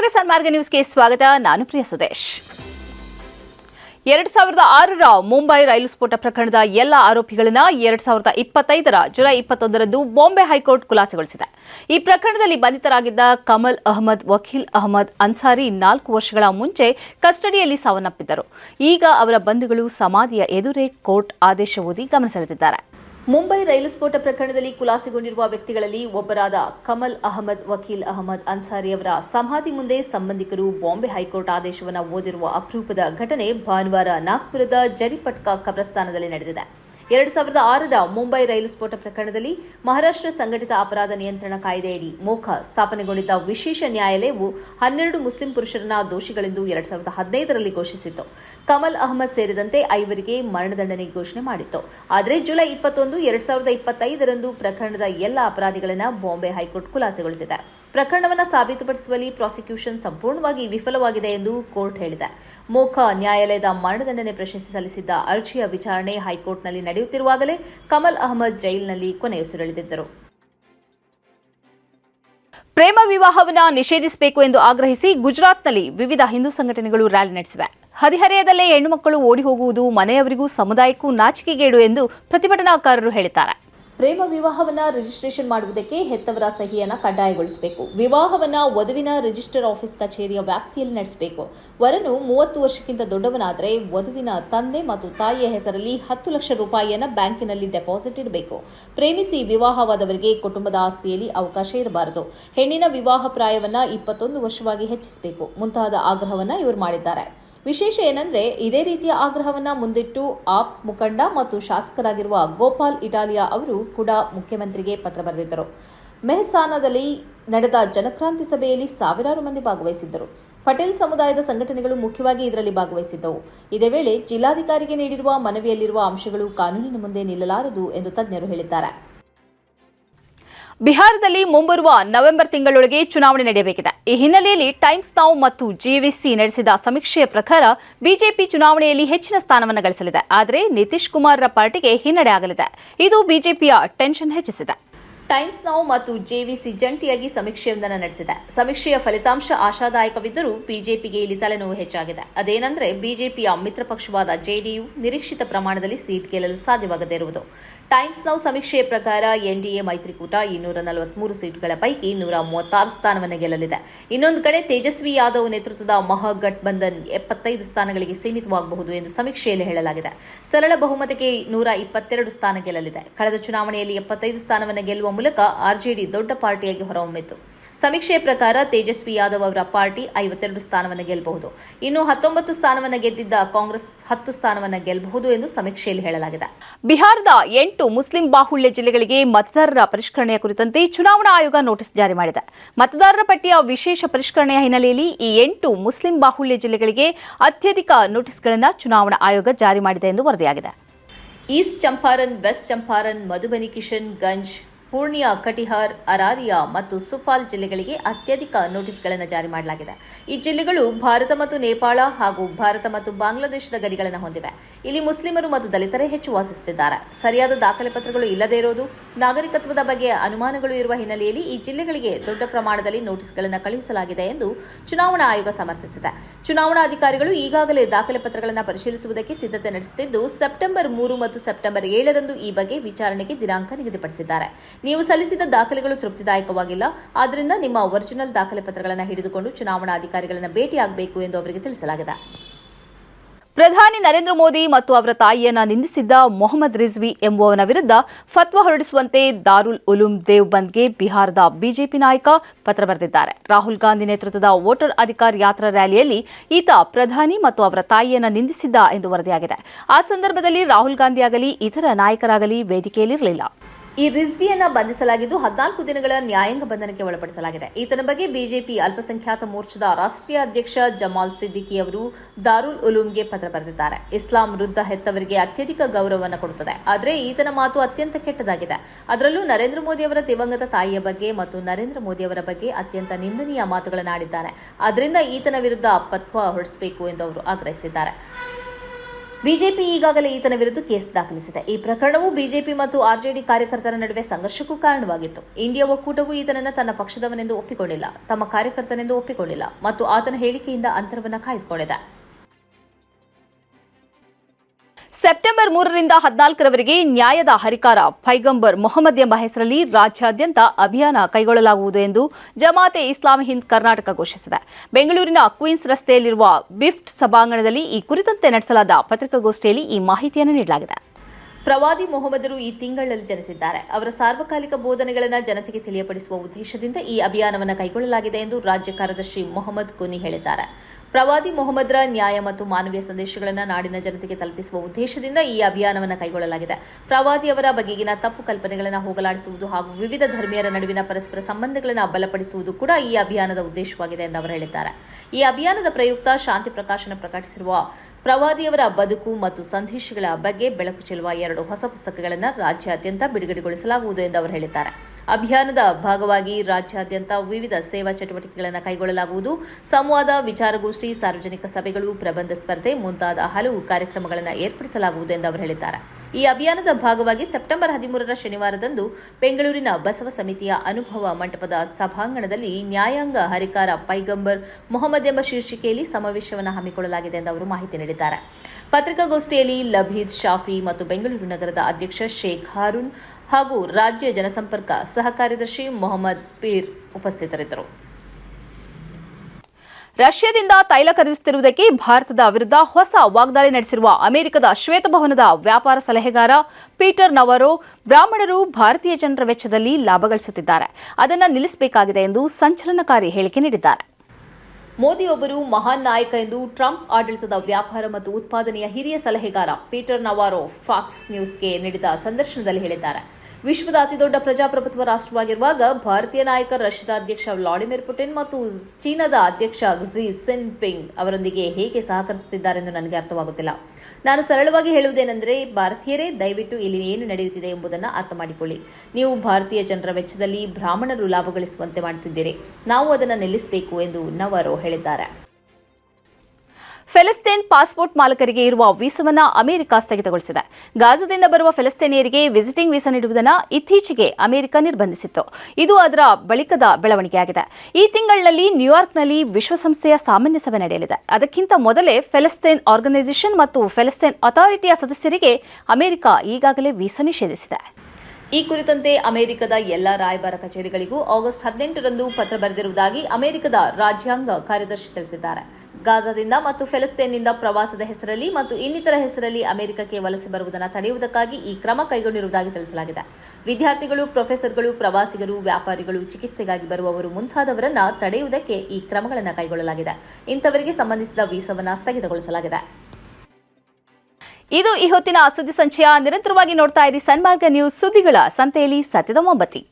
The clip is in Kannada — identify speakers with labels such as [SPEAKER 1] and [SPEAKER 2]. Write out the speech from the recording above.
[SPEAKER 1] ವೀಕ್ಷಕರ, ಸನ್ಮಾರ್ಗ ನ್ಯೂಸ್ಗೆ ಸ್ವಾಗತ. ನಾನು ಪ್ರಿಯ ಸುದೇಶ್. ಎರಡ್ ಸಾವಿರದ ಆರರ ಮುಂಬೈ ರೈಲು ಸ್ಫೋಟ ಪ್ರಕರಣದ ಎಲ್ಲ ಆರೋಪಿಗಳನ್ನ ಎರಡ್ ಸಾವಿರದ ಇಪ್ಪತ್ತೈದರ ಜುಲೈ ಇಪ್ಪತ್ತೊಂದರಂದು ಬಾಂಬೆ ಹೈಕೋರ್ಟ್ ಖುಲಾಸೆಗೊಳಿಸಿದೆ. ಈ ಪ್ರಕರಣದಲ್ಲಿ ಬಂಧಿತರಾಗಿದ್ದ ಕಮಲ್ ಅಹಮದ್, ವಕೀಲ್ ಅಹಮದ್, ಅನ್ಸಾರಿ ನಾಲ್ಕು ವರ್ಷಗಳ ಮುಂಚೆ ಕಸ್ಟಡಿಯಲ್ಲಿ ಸಾವನ್ನಪ್ಪಿದ್ದರು. ಈಗ ಅವರ ಬಂಧುಗಳು ಸಮಾಧಿಯ ಎದುರೇ ಕೋರ್ಟ್ ಆದೇಶ ಓದಿ ಗಮನ ಸೆಳೆದಿದ್ದಾರೆ. ಮುಂಬೈ ರೈಲು ಸ್ಫೋಟ ಪ್ರಕರಣದಲ್ಲಿ ಖುಲಾಸೆಗೊಂಡಿರುವ ವ್ಯಕ್ತಿಗಳಲ್ಲಿ ಒಬ್ಬರಾದ ಕಮಲ್ ಅಹಮದ್, ವಕೀಲ್ ಅಹಮದ್ ಅನ್ಸಾರಿ ಅವರ ಸಮಾಧಿ ಮುಂದೆ ಸಂಬಂಧಿಕರು ಬಾಂಬೆ ಹೈಕೋರ್ಟ್ ಆದೇಶವನ್ನು ಓದಿರುವ ಅಪರೂಪದ ಘಟನೆ ಭಾನುವಾರ ನಾಗ್ಪುರದ ಜರಿಪಟ್ಕಾ ಕಬ್ರಸ್ತಾನದಲ್ಲಿ ನಡೆದಿದೆ. ಎರಡು ಸಾವಿರದ ಆರರ ಮುಂಬೈ ರೈಲು ಸ್ಫೋಟ ಪ್ರಕರಣದಲ್ಲಿ ಮಹಾರಾಷ್ಟ್ರ ಸಂಘಟಿತ ಅಪರಾಧ ನಿಯಂತ್ರಣ ಕಾಯ್ದೆಯಡಿ ಮೋಖ ಸ್ಥಾಪನೆಗೊಂಡಿದ್ದ ವಿಶೇಷ ನ್ಯಾಯಾಲಯವು ಹನ್ನೆರಡು ಮುಸ್ಲಿಂ ಪುರುಷರನ್ನ ದೋಷಿಗಳೆಂದು ಎರಡು ಸಾವಿರದ ಹದಿನೈದರಲ್ಲಿ ಘೋಷಿಸಿತ್ತು. ಕಮಲ್ ಅಹಮದ್ ಸೇರಿದಂತೆ ಐವರಿಗೆ ಮರಣದಂಡನೆ ಘೋಷಣೆ ಮಾಡಿತ್ತು. ಆದರೆ ಜುಲೈ ಇಪ್ಪತ್ತೊಂದು, ಎರಡು ಸಾವಿರದ ಇಪ್ಪತ್ತೈದರಂದು ಪ್ರಕರಣದ ಎಲ್ಲ ಅಪರಾಧಿಗಳನ್ನು ಬಾಂಬೆ ಹೈಕೋರ್ಟ್ ಖುಲಾಸೆಗೊಳಿಸಿದೆ. ಪ್ರಕರಣವನ್ನು ಸಾಬೀತುಪಡಿಸುವಲ್ಲಿ ಪ್ರಾಸಿಕ್ಯೂಷನ್ ಸಂಪೂರ್ಣವಾಗಿ ವಿಫಲವಾಗಿದೆ ಎಂದು ಕೋರ್ಟ್ ಹೇಳಿದೆ. ಮೋಖ ನ್ಯಾಯಾಲಯದ ಮರಣದಂಡನೆ ಪ್ರಶ್ನಿಸಿ ಸಲ್ಲಿಸಿದ್ದ ಅರ್ಜಿಯ ವಿಚಾರಣೆ ಹೈಕೋರ್ಟ್ನಲ್ಲಿ ನಡೆಯುತ್ತಿರುವಾಗಲೇ ಕಮಲ್ ಅಹಮದ್ ಜೈಲಿನಲ್ಲಿ ಕೊನೆಯುಸಿರೆಳೆದಿದ್ದರು ಪ್ರೇಮ ವಿವಾಹವನ್ನು ನಿಷೇಧಿಸಬೇಕು ಎಂದು ಆಗ್ರಹಿಸಿ ಗುಜರಾತ್ನಲ್ಲಿ ವಿವಿಧ ಹಿಂದೂ ಸಂಘಟನೆಗಳು ರ್ಯಾಲಿ ನಡೆಸಿವೆ. ಹದಿಹರೆಯದಲ್ಲೇ ಹೆಣ್ಣು ಮಕ್ಕಳು ಓಡಿ ಹೋಗುವುದು ಮನೆಯವರಿಗೂ ಸಮುದಾಯಕ್ಕೂ ನಾಚಿಕೆಗೇಡು ಎಂದು ಪ್ರತಿಭಟನಾಕಾರರು ಹೇಳಿದ್ದಾರೆ. ಪ್ರೇಮ ವಿವಾಹವನ್ನ ರಿಜಿಸ್ಟ್ರೇಷನ್ ಮಾಡುವುದಕ್ಕೆ ಹೆತ್ತವರ ಸಹಿಯನ್ನ ಕಡ್ಡಾಯಗೊಳಿಸಬೇಕು. ವಿವಾಹವನ್ನ ವಧುವಿನ ರಿಜಿಸ್ಟರ್ ಆಫೀಸ್ ಕಚೇರಿಯ ವ್ಯಾಪ್ತಿಯಲ್ಲಿ ನಡೆಸಬೇಕು. ವರನು ಮೂವತ್ತು ವರ್ಷಕ್ಕಿಂತ ದೊಡ್ಡವನಾದರೆ ವಧುವಿನ ತಂದೆ ಮತ್ತು ತಾಯಿಯ ಹೆಸರಲ್ಲಿ ಹತ್ತು ಲಕ್ಷ ರೂಪಾಯಿಯನ್ನ ಬ್ಯಾಂಕಿನಲ್ಲಿ ಡೆಪಾಸಿಟ್ ಇಡಬೇಕು. ಪ್ರೇಮಿಸಿ ವಿವಾಹವಾದವರಿಗೆ ಕುಟುಂಬದ ಆಸ್ತಿಯಲ್ಲಿ ಅವಕಾಶ ಇರಬಾರದು. ಹೆಣ್ಣಿನ ವಿವಾಹ ಪ್ರಾಯವನ್ನ ಇಪ್ಪತ್ತೊಂದು ವರ್ಷವಾಗಿ ಹೆಚ್ಚಿಸಬೇಕು. ಮುಂತಾದ ಆಗ್ರಹವನ್ನ ಇವರು ಮಾಡಿದ್ದಾರೆ. ವಿಶೇಷ ಏನಂದ್ರೆ, ಇದೇ ರೀತಿಯ ಆಗ್ರಹವನ್ನ ಮುಂದಿಟ್ಟು ಆಪ್ ಮುಖಂಡ ಮತ್ತು ಶಾಸಕರಾಗಿರುವ ಗೋಪಾಲ್ ಇಟಾಲಿಯಾ ಅವರು ಕೂಡ ಮುಖ್ಯಮಂತ್ರಿಗೆ ಪತ್ರ ಬರೆದಿದ್ದರು. ಮೆಹಸಾನದಲ್ಲಿ ನಡೆದ ಜನಕ್ರಾಂತಿ ಸಭೆಯಲ್ಲಿ ಸಾವಿರಾರು ಮಂದಿ ಭಾಗವಹಿಸಿದ್ದರು. ಪಟೇಲ್ ಸಮುದಾಯದ ಸಂಘಟನೆಗಳು ಮುಖ್ಯವಾಗಿ ಇದರಲ್ಲಿ ಭಾಗವಹಿಸಿದ್ದವು. ಇದೇ ವೇಳೆ ಜಿಲ್ಲಾಧಿಕಾರಿಗೆ ನೀಡಿರುವ ಮನವಿಯಲ್ಲಿರುವ ಅಂಶಗಳು ಕಾನೂನಿನ ಮುಂದೆ ನಿಲ್ಲಲಾರದು ಎಂದು ತಜ್ಞರು ಹೇಳಿದ್ದಾರೆ. ಬಿಹಾರದಲ್ಲಿ ಮುಂಬರುವ ನವೆಂಬರ್ ತಿಂಗಳೊಳಗೆ ಚುನಾವಣೆ ನಡೆಯಬೇಕಿದೆ. ಈ ಹಿನ್ನೆಲೆಯಲ್ಲಿ ಟೈಮ್ಸ್ ನೌ ಮತ್ತು ಜೆವಿಸಿ ನಡೆಸಿದ ಸಮೀಕ್ಷೆಯ ಪ್ರಕಾರ ಬಿಜೆಪಿ ಚುನಾವಣೆಯಲ್ಲಿ ಹೆಚ್ಚಿನ ಸ್ಥಾನವನ್ನು ಗಳಿಸಲಿದೆ. ಆದರೆ ನಿತೀಶ್ ಕುಮಾರ್ರ ಪಾರ್ಟಿಗೆ ಹಿನ್ನಡೆ ಆಗಲಿದೆ. ಇದು ಬಿಜೆಪಿಯ ಟೆನ್ಷನ್ ಹೆಚ್ಚಿಸಿದೆ. ಟೈಮ್ಸ್ ನೌ ಮತ್ತು ಜೆವಿಸಿ ಜಂಟಿಯಾಗಿ ಸಮೀಕ್ಷೆಯೊಂದನ್ನು ನಡೆಸಿದೆ. ಸಮೀಕ್ಷೆಯ ಫಲಿತಾಂಶ ಆಶಾದಾಯಕವಿದ್ದರೂ ಬಿಜೆಪಿಗೆ ಇಲ್ಲಿ ತಲೆನೋವು ಹೆಚ್ಚಾಗಿದೆ. ಅದೇನೆಂದರೆ ಬಿಜೆಪಿಯ ಮಿತ್ರ ಪಕ್ಷವಾದ ಜೆಡಿಯು ನಿರೀಕ್ಷಿತ ಪ್ರಮಾಣದಲ್ಲಿ ಸೀಟ್ ಗೆಲ್ಲಲು ಸಾಧ್ಯವಾಗದೇ ಇರುವುದು. ಟೈಮ್ಸ್ ನೌ ಸಮೀಕ್ಷೆಯ ಪ್ರಕಾರ ಎನ್ಡಿಎ ಮೈತ್ರಿಕೂಟ ಇನ್ನೂರ ನಲವತ್ಮೂರು ಸೀಟ್ಗಳ ಪೈಕಿ ನೂರ ಮೂವತ್ತಾರು ಸ್ಥಾನವನ್ನು ಗೆಲ್ಲಲಿದೆ. ಇನ್ನೊಂದು ಕಡೆ ತೇಜಸ್ವಿ ಯಾದವ್ ನೇತೃತ್ವದ ಮಹಾಗಠಬಂಧನ್ ಎಪ್ಪತ್ತೈದು ಸ್ಥಾನಗಳಿಗೆ ಸೀಮಿತವಾಗಬಹುದು ಎಂದು ಸಮೀಕ್ಷೆಯಲ್ಲಿ ಹೇಳಲಾಗಿದೆ. ಸರಳ ಬಹುಮತಕ್ಕೆ ನೂರ ಇಪ್ಪತ್ತೆರಡು ಸ್ಥಾನ ಗೆಲ್ಲಲಿದೆ. ಕಳೆದ ಚುನಾವಣೆಯಲ್ಲಿ ಎಪ್ಪತ್ತೈದು ಸ್ಥಾನವನ್ನು ಗೆಲ್ಲುವ ಮೂಲಕ ಆರ್ಜೆಡಿ ದೊಡ್ಡ ಪಾರ್ಟಿಯಾಗಿ ಹೊರಹೊಮ್ಮಿತು ಸಮೀಕ್ಷೆಯ ಪ್ರಕಾರ ತೇಜಸ್ವಿ ಯಾದವ್ ಅವರ ಪಾರ್ಟಿ ಐವತ್ತೆರಡು ಸ್ಥಾನವನ್ನು ಗೆಲ್ಲಬಹುದು. ಇನ್ನು ಹತ್ತೊಂಬತ್ತು ಸ್ಥಾನವನ್ನು ಗೆದ್ದಿದ್ದ ಕಾಂಗ್ರೆಸ್ ಹತ್ತು ಸ್ಥಾನವನ್ನು ಗೆಲ್ಲಬಹುದು ಎಂದು ಸಮೀಕ್ಷೆಯಲ್ಲಿ ಹೇಳಲಾಗಿದೆ. ಬಿಹಾರದ ಎಂಟು ಮುಸ್ಲಿಂ ಬಾಹುಳ್ಯ ಜಿಲ್ಲೆಗಳಿಗೆ ಮತದಾರರ ಪರಿಷ್ಕರಣೆಯ ಕುರಿತಂತೆ ಚುನಾವಣಾ ಆಯೋಗ ನೋಟಿಸ್ ಜಾರಿ ಮಾಡಿದೆ. ಮತದಾರರ ಪಟ್ಟಿಯ ವಿಶೇಷ ಪರಿಷ್ಕರಣೆಯ ಹಿನ್ನೆಲೆಯಲ್ಲಿ ಈ ಎಂಟು ಮುಸ್ಲಿಂ ಬಾಹುಳ್ಯ ಜಿಲ್ಲೆಗಳಿಗೆ ಅತ್ಯಧಿಕ ನೋಟಿಸ್ಗಳನ್ನು ಚುನಾವಣಾ ಆಯೋಗ ಜಾರಿ ಮಾಡಿದೆ ಎಂದು ವರದಿಯಾಗಿದೆ. East Champaran, west Champaran, Madhubani Kishanganj Purnia, Katihar, Araria ಮತ್ತು ಸುಫಾಲ್ ಜಿಲ್ಲೆಗಳಿಗೆ ಅತ್ಯಧಿಕ ನೋಟಿಸ್ಗಳನ್ನು ಜಾರಿ ಮಾಡಲಾಗಿದೆ. ಈ ಜಿಲ್ಲೆಗಳು ಭಾರತ ಮತ್ತು ನೇಪಾಳ ಹಾಗೂ ಭಾರತ ಮತ್ತು ಬಾಂಗ್ಲಾದೇಶದ ಗಡಿಗಳನ್ನು ಹೊಂದಿವೆ. ಇಲ್ಲಿ ಮುಸ್ಲಿಮರು ಮತ್ತು ದಲಿತರೇ ಹೆಚ್ಚು ವಾಸಿಸುತ್ತಿದ್ದಾರೆ. ಸರಿಯಾದ ದಾಖಲೆ ಪತ್ರಗಳು ಇಲ್ಲದೇ ಇರೋದು ನಾಗರಿಕತ್ವದ ಬಗ್ಗೆ ಅನುಮಾನಗಳು ಇರುವ ಹಿನ್ನೆಲೆಯಲ್ಲಿ ಈ ಜಿಲ್ಲೆಗಳಿಗೆ ದೊಡ್ಡ ಪ್ರಮಾಣದಲ್ಲಿ ನೋಟಿಸ್ಗಳನ್ನು ಕಳುಹಿಸಲಾಗಿದೆ ಎಂದು ಚುನಾವಣಾ ಆಯೋಗ ಸಮರ್ಥಿಸಿದೆ. ಚುನಾವಣಾ ಅಧಿಕಾರಿಗಳು ಈಗಾಗಲೇ ದಾಖಲೆ ಪತ್ರಗಳನ್ನು ಪರಿಶೀಲಿಸುವುದಕ್ಕೆ ಸಿದ್ಧತೆ ನಡೆಸುತ್ತಿದ್ದು, ಸೆಪ್ಟೆಂಬರ್ ಮೂರು ಮತ್ತು ಸೆಪ್ಟೆಂಬರ್ ಏಳರಂದು ಈ ಬಗ್ಗೆ ವಿಚಾರಣೆಗೆ ದಿನಾಂಕ ನಿಗದಿಪಡಿಸಿದ್ದಾರೆ. ನೀವು ಸಲ್ಲಿಸಿದ ದಾಖಲೆಗಳು ತೃಪ್ತಿದಾಯಕವಾಗಿಲ್ಲ. ಆದ್ದರಿಂದ ನಿಮ್ಮ ಒರಿಜಿನಲ್ ದಾಖಲೆ ಪತ್ರಗಳನ್ನು ಹಿಡಿದುಕೊಂಡು ಚುನಾವಣಾ ಅಧಿಕಾರಿಗಳನ್ನು ಭೇಟಿಯಾಗಬೇಕು ಎಂದು ಅವರಿಗೆ ತಿಳಿಸಲಾಗಿದೆ. ಪ್ರಧಾನಿ ನರೇಂದ್ರ ಮೋದಿ ಮತ್ತು ಅವರ ತಾಯಿಯನ್ನು ನಿಂದಿಸಿದ್ದ ಮೊಹಮ್ಮದ್ ರಿಜ್ವಿ ಎಂಬುವವನ ವಿರುದ್ಧ ಫತ್ವಾ ಹೊರಡಿಸುವಂತೆ ದಾರುಲ್ ಉಲೂಮ್ ದೇವ್ಬಂದ್ಗೆ ಬಿಹಾರದ ಬಿಜೆಪಿ ನಾಯಕ ಪತ್ರ ಬರೆದಿದ್ದಾರೆ. ರಾಹುಲ್ ಗಾಂಧಿ ನೇತೃತ್ವದ ವೋಟರ್ ಅಧಿಕಾರ್ ಯಾತ್ರಾ ರ್ಯಾಲಿಯಲ್ಲಿ ಈತ ಪ್ರಧಾನಿ ಮತ್ತು ಅವರ ತಾಯಿಯನ್ನು ನಿಂದಿಸಿದ್ದ ಎಂದು ವರದಿಯಾಗಿದೆ. ಆ ಸಂದರ್ಭದಲ್ಲಿ ರಾಹುಲ್ ಗಾಂಧಿ ಇತರ ನಾಯಕರಾಗಲಿ ವೇದಿಕೆಯಲ್ಲಿರಲಿಲ್ಲ. ಈ ರಿಜ್ವಿಯನ್ನ ಬಂಧಿಸಲಾಗಿದ್ದು ಹದಿನಾಲ್ಕು ದಿನಗಳ ನ್ಯಾಯಾಂಗ ಬಂಧನಕ್ಕೆ ಒಳಪಡಿಸಲಾಗಿದೆ. ಈತನ ಬಗ್ಗೆ ಬಿಜೆಪಿ ಅಲ್ಪಸಂಖ್ಯಾತ ಮೋರ್ಚಾದ ರಾಷ್ಟ್ರೀಯ ಅಧ್ಯಕ್ಷ ಜಮಾಲ್ ಸಿದ್ದಿಕಿ ಅವರು ದಾರುಲ್ ಉಲೂಮ್ಗೆ ಪತ್ರ ಬರೆದಿದ್ದಾರೆ. ಇಸ್ಲಾಂ ವೃದ್ಧ ಹೆತ್ತವರಿಗೆ ಅತ್ಯಧಿಕ ಗೌರವವನ್ನು ಕೊಡುತ್ತದೆ. ಆದರೆ ಈತನ ಮಾತು ಅತ್ಯಂತ ಕೆಟ್ಟದಾಗಿದೆ. ಅದರಲ್ಲೂ ನರೇಂದ್ರ ಮೋದಿ ಅವರ ದಿವಂಗತ ತಾಯಿಯ ಬಗ್ಗೆ ಮತ್ತು ನರೇಂದ್ರ ಮೋದಿ ಅವರ ಬಗ್ಗೆ ಅತ್ಯಂತ ನಿಂದನೀಯ ಮಾತುಗಳನ್ನಾಡಿದ್ದಾರೆ. ಅದರಿಂದ ಈತನ ವಿರುದ್ಧ ಅಪತ್ವ ಹೊರಡಿಸಬೇಕು ಎಂದು ಅವರು ಆಗ್ರಹಿಸಿದ್ದಾರೆ. ಬಿಜೆಪಿ ಈಗಾಗಲೇ ಈತನ ವಿರುದ್ಧ ಕೇಸ್ ದಾಖಲಿಸಿದೆ. ಈ ಪ್ರಕರಣವು ಬಿಜೆಪಿ ಮತ್ತು ಆರ್ಜೆಡಿ ಕಾರ್ಯಕರ್ತರ ನಡುವೆ ಸಂಘರ್ಷಕ್ಕೂ ಕಾರಣವಾಗಿತ್ತು. ಇಂಡಿಯಾ ಒಕ್ಕೂಟವು ಈತನನ್ನು ತನ್ನ ಪಕ್ಷದವನೆಂದು ಒಪ್ಪಿಕೊಂಡಿಲ್ಲ. ತಮ್ಮ ಕಾರ್ಯಕರ್ತನೆಂದು ಒಪ್ಪಿಕೊಂಡಿಲ್ಲ ಮತ್ತು ಆತನ ಹೇಳಿಕೆಯಿಂದ ಅಂತರವನ್ನು ಕಾಯ್ದುಕೊಂಡಿದೆ. ಸೆಪ್ಟೆಂಬರ್ ಮೂರರಿಂದ ಹದಿನಾಲ್ಕರವರೆಗೆ ನ್ಯಾಯದ ಹರಿಕಾರ. ಪೈಗಂಬರ್ ಮೊಹಮ್ಮದ್ ಎಂಬ ಹೆಸರಲ್ಲಿ ರಾಜ್ಯಾದ್ಯಂತ ಅಭಿಯಾನ ಕೈಗೊಳ್ಳಲಾಗುವುದು ಎಂದು ಜಮಾತೆ ಇಸ್ಲಾಂ ಹಿಂದ್ ಕರ್ನಾಟಕ ಘೋಷಿಸಿದೆ. ಬೆಂಗಳೂರಿನ ಕ್ವೀನ್ಸ್ ರಸ್ತೆಯಲ್ಲಿರುವ ಬಿಫ್ಟ್ ಸಭಾಂಗಣದಲ್ಲಿ ಈ ಕುರಿತಂತೆ ನಡೆಸಲಾದ ಪತ್ರಿಕಾಗೋಷ್ಠಿಯಲ್ಲಿ ಈ ಮಾಹಿತಿಯನ್ನು ನೀಡಲಾಗಿದೆ. ಪ್ರವಾದಿ ಮೊಹಮ್ಮದರು ಈ ತಿಂಗಳಲ್ಲಿ ಜನಿಸಿದ್ದಾರೆ. ಅವರ ಸಾರ್ವಕಾಲಿಕ ಬೋಧನೆಗಳನ್ನು ಜನತೆಗೆ ತಿಳಿಯಪಡಿಸುವ ಉದ್ದೇಶದಿಂದ ಈ ಅಭಿಯಾನವನ್ನು ಕೈಗೊಳ್ಳಲಾಗಿದೆ ಎಂದು ರಾಜ್ಯ ಕಾರ್ಯದರ್ಶಿ ಮೊಹಮ್ಮದ್ ಕುನಿ ಹೇಳಿದ್ದಾರೆ. ಪ್ರವಾದಿ ಮೊಹಮ್ಮದ್ರ ನ್ಯಾಯ ಮತ್ತು ಮಾನವೀಯ ಸಂದೇಶಗಳನ್ನು ನಾಡಿನ ಜನತೆಗೆ ತಲುಪಿಸುವ ಉದ್ದೇಶದಿಂದ ಈ ಅಭಿಯಾನವನ್ನು ಕೈಗೊಳ್ಳಲಾಗಿದೆ. ಪ್ರವಾದಿಯವರ ಬಗೆಗಿನ ತಪ್ಪು ಕಲ್ಪನೆಗಳನ್ನು ಹೋಗಲಾಡಿಸುವುದು ಹಾಗೂ ವಿವಿಧ ಧರ್ಮೀಯರ ನಡುವಿನ ಪರಸ್ಪರ ಸಂಬಂಧಗಳನ್ನು ಬಲಪಡಿಸುವುದು ಕೂಡ ಈ ಅಭಿಯಾನದ ಉದ್ದೇಶವಾಗಿದೆ ಎಂದು ಅವರು ಹೇಳಿದ್ದಾರೆ. ಈ ಅಭಿಯಾನದ ಪ್ರಯುಕ್ತ ಶಾಂತಿ ಪ್ರಕಾಶನ ಪ್ರಕಟಿಸಿರುವ ಪ್ರವಾದಿಯವರ ಬದುಕು ಮತ್ತು ಸಂದೇಶಗಳ ಬಗ್ಗೆ ಬೆಳಕು ಚೆಲ್ಲುವ ಎರಡು ಹೊಸ ಪುಸ್ತಕಗಳನ್ನು ರಾಜ್ಯಾದ್ಯಂತ ಬಿಡುಗಡೆಗೊಳಿಸಲಾಗುವುದು ಎಂದು ಅವರು ಹೇಳಿದ್ದಾರೆ. ಅಭಿಯಾನದ ಭಾಗವಾಗಿ ರಾಜ್ಯಾದ್ಯಂತ ವಿವಿಧ ಸೇವಾ ಚಟುವಟಿಕೆಗಳನ್ನು ಕೈಗೊಳ್ಳಲಾಗುವುದು. ಸಂವಾದ, ವಿಚಾರಗೋಷ್ಠಿ, ಸಾರ್ವಜನಿಕ ಸಭೆಗಳು, ಪ್ರಬಂಧ ಸ್ಪರ್ಧೆ ಮುಂತಾದ ಹಲವು ಕಾರ್ಯಕ್ರಮಗಳನ್ನು ಏರ್ಪಡಿಸಲಾಗುವುದು ಎಂದು ಅವರು ಹೇಳಿದ್ದಾರೆ. ಈ ಅಭಿಯಾನದ ಭಾಗವಾಗಿ ಸೆಪ್ಟೆಂಬರ್ ಹದಿಮೂರರ ಶನಿವಾರದಂದು ಬೆಂಗಳೂರಿನ ಬಸವ ಸಮಿತಿಯ ಅನುಭವ ಮಂಟಪದ ಸಭಾಂಗಣದಲ್ಲಿ ನ್ಯಾಯಾಂಗ ಹರಿಕಾರ ಪೈಗಂಬರ್ ಮೊಹಮ್ಮದ್ ಎಂಬ ಶೀರ್ಷಿಕೆಯಲ್ಲಿ ಸಮಾವೇಶವನ್ನು ಹಮ್ಮಿಕೊಳ್ಳಲಾಗಿದೆ ಎಂದು ಅವರು ಮಾಹಿತಿ ನೀಡಿದ್ದಾರೆ. ಪತ್ರಿಕಾಗೋಷ್ಠಿಯಲ್ಲಿ ಲಭೀದ್ ಶಾಫಿ ಮತ್ತು ಬೆಂಗಳೂರು ನಗರದ ಅಧ್ಯಕ್ಷ ಶೇಖ್ ಹಾರೂನ್ ಹಾಗೂ ರಾಜ್ಯ ಜನಸಂಪರ್ಕ ಸಹ ಕಾರ್ಯದರ್ಶಿ ಮೊಹಮ್ಮದ್ ಪೀರ್ ಉಪಸ್ಥಿತರಿದ್ದರು. ರಷ್ಯಾದಿಂದ ತೈಲ ಖರೀದಿಸುತ್ತಿರುವುದಕ್ಕೆ ಭಾರತದ ವಿರುದ್ಧ ಹೊಸ ವಾಗ್ದಾಳಿ ನಡೆಸಿರುವ ಅಮೆರಿಕದ ಶ್ವೇತಭವನದ ವ್ಯಾಪಾರ ಸಲಹೆಗಾರ ಪೀಟರ್ ನವರೋ ಬ್ರಾಹ್ಮಣರು ಭಾರತೀಯ ಜನರ ವೆಚ್ಚದಲ್ಲಿ ಲಾಭ ಗಳಿಸುತ್ತಿದ್ದಾರೆ. ಅದನ್ನು ನಿಲ್ಲಿಸಬೇಕಾಗಿದೆ ಎಂದು ಸಂಚಲನಕಾರಿ ಹೇಳಿಕೆ ನೀಡಿದ್ದಾರೆ. ಮೋದಿಯೊಬ್ಬರು ಮಹಾನ್ ನಾಯಕ ಎಂದು ಟ್ರಂಪ್ ಆಡಳಿತದ ವ್ಯಾಪಾರ ಮತ್ತು ಉತ್ಪಾದನೆಯ ಹಿರಿಯ ಸಲಹೆಗಾರ ಪೀಟರ್ ನವಾರೋ, ಫಾಕ್ಸ್ ನ್ಯೂಸ್ಗೆ ನೀಡಿದ ಸಂದರ್ಶನದಲ್ಲಿ ಹೇಳಿದ್ದಾರೆ. ವಿಶ್ವದ ಅತಿದೊಡ್ಡ ಪ್ರಜಾಪ್ರಭುತ್ವ ರಾಷ್ಟ್ರವಾಗಿರುವಾಗ ಭಾರತೀಯ ನಾಯಕ, ರಷ್ಯಾದ ಅಧ್ಯಕ್ಷ ವ್ಲಾಡಿಮಿರ್ ಪುಟಿನ್ ಮತ್ತು ಚೀನಾದ ಅಧ್ಯಕ್ಷ ಕ್ಸಿ ಸಿನ್ಪಿಂಗ್ ಅವರೊಂದಿಗೆ ಹೇಗೆ ಸಹಕರಿಸುತ್ತಿದ್ದಾರೆಂದು ನನಗೆ ಅರ್ಥವಾಗುತ್ತಿಲ್ಲ. ನಾನು ಸರಳವಾಗಿ ಹೇಳುವುದೇನೆಂದರೆ, ಭಾರತೀಯರೇ ದಯವಿಟ್ಟು ಇಲ್ಲಿ ಏನು ನಡೆಯುತ್ತಿದೆ ಎಂಬುದನ್ನು ಅರ್ಥ ಮಾಡಿಕೊಳ್ಳಿ. ನೀವು ಭಾರತೀಯ ಜನರ ವೆಚ್ಚದಲ್ಲಿ ಬ್ರಾಹ್ಮಣರು ಲಾಭ ಗಳಿಸುವಂತೆ ಮಾಡುತ್ತಿದ್ದೀರಿ. ನಾವು ಅದನ್ನು ನಿಲ್ಲಿಸಬೇಕು ಎಂದು ನವರು ಹೇಳಿದ್ದಾರೆ. ಫೆಲಿಸ್ತೀನ್ ಪಾಸ್ಪೋರ್ಟ್ ಮಾಲಕರಿಗೆ ಇರುವ ವೀಸವನ್ನ ಅಮೆರಿಕ ಸ್ಥಗಿತಗೊಳಿಸಿದೆ. ಗಾಜಾದಿಂದ ಬರುವ ಫೆಲಸ್ತೀನಿಯರಿಗೆ ವಿಸಿಟಿಂಗ್ ವೀಸಾ ನೀಡುವುದನ್ನು ಇತ್ತೀಚೆಗೆ ಅಮೆರಿಕ ನಿರ್ಬಂಧಿಸಿತ್ತು. ಇದು ಅದರ ಬಳಿಕದ ಬೆಳವಣಿಗೆಯಾಗಿದೆ. ಈ ತಿಂಗಳಿನಲ್ಲಿ ನ್ಯೂಯಾರ್ಕ್ನಲ್ಲಿ ವಿಶ್ವಸಂಸ್ಥೆಯ ಸಾಮಾನ್ಯ ಸಭೆ ನಡೆಯಲಿದೆ. ಅದಕ್ಕಿಂತ ಮೊದಲೇ ಫೆಲಿಸ್ತೀನ್ ಆರ್ಗನೈಸೇಷನ್ ಮತ್ತು ಫೆಲಿಸ್ತೀನ್ ಅಥಾರಿಟಿಯ ಸದಸ್ಯರಿಗೆ ಅಮೆರಿಕ ಈಗಾಗಲೇ ವೀಸಾ ನಿಷೇಧಿಸಿದೆ. ಈ ಕುರಿತಂತೆ ಅಮೆರಿಕದ ಎಲ್ಲ ರಾಯಭಾರ ಕಚೇರಿಗಳಿಗೂ ಆಗಸ್ಟ್ ಹದಿನೆಂಟರಂದು ಪತ್ರ ಬರೆದಿರುವುದಾಗಿ ಅಮೆರಿಕದ ರಾಜ್ಯಾಂಗ ಕಾರ್ಯದರ್ಶಿ ತಿಳಿಸಿದ್ದಾರೆ. ಗಾಜಾದಿಂದ ಮತ್ತು ಫೆಲಿಸ್ತೀನ್ನಿಂದ ಪ್ರವಾಸದ ಹೆಸರಲ್ಲಿ ಮತ್ತು ಇನ್ನಿತರ ಹೆಸರಲ್ಲಿ ಅಮೆರಿಕಕ್ಕೆ ವಲಸೆ ಬರುವುದನ್ನು ತಡೆಯುವುದಕ್ಕಾಗಿ ಈ ಕ್ರಮ ಕೈಗೊಂಡಿರುವುದಾಗಿ ತಿಳಿಸಲಾಗಿದೆ. ವಿದ್ಯಾರ್ಥಿಗಳು, ಪ್ರೊಫೆಸರ್ಗಳು, ಪ್ರವಾಸಿಗರು, ವ್ಯಾಪಾರಿಗಳು, ಚಿಕಿತ್ಸೆಗಾಗಿ ಬರುವವರು ಮುಂತಾದವರನ್ನ ತಡೆಯುವುದಕ್ಕೆ ಈ ಕ್ರಮಗಳನ್ನು ಕೈಗೊಳ್ಳಲಾಗಿದೆ. ಇಂಥವರಿಗೆ ಸಂಬಂಧಿಸಿದ ವೀಸಾವನ್ನು ಸ್ಥಗಿತಗೊಳಿಸಲಾಗಿದೆ. ಇದು ಈ ಹೊತ್ತಿನ ಸುದ್ದಿ ಸಂಚಯ. ನಿರಂತರವಾಗಿ ನೋಡ್ತಾ ಇರಿ ಸನ್ಮಾರ್ಗ ನ್ಯೂಸ್ ಸುದ್ದಿಗಳ ಸಂತೆಯಲ್ಲಿ ಸತ್ಯದ ಮೊಂಬತ್ತಿ